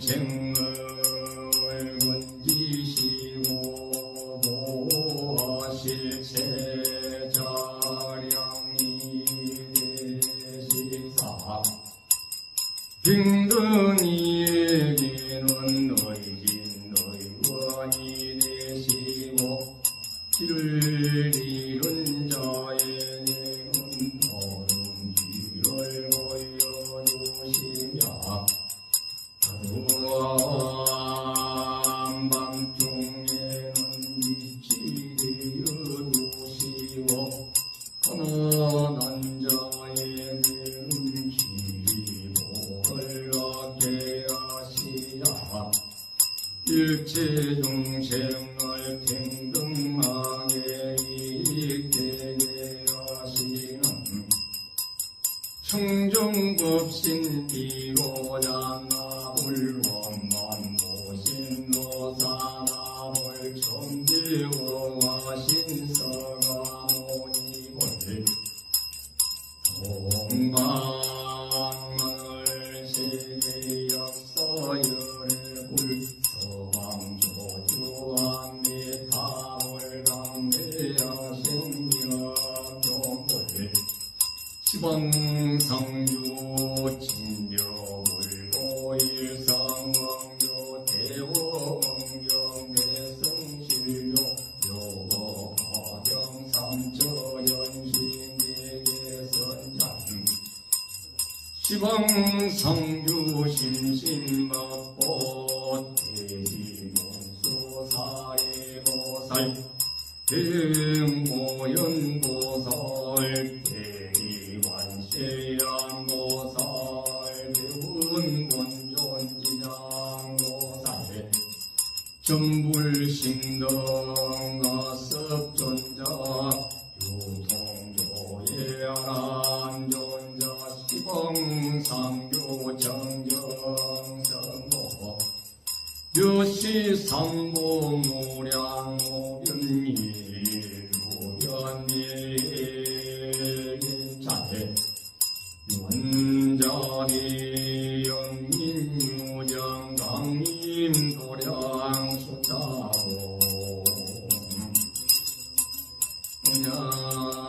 종생을 빙등 일체 중생을 평등하게 이익되게 하시는 청정급신 이고자 나물 원만 모신 노사나물 정지호하신 서가모니볼 동방을 세계 역사열의 시방상주 진여불 고일상왕조 대원경의 성실요 요가경 삼처연신계계선장 시방상주 심신먹고 대지문수 사이보살. 대모연보 전불신등 어섭존자 유성조예 안존자 시봉상교 정정성모 유시상보 무량오변일 무변일 자대 원전일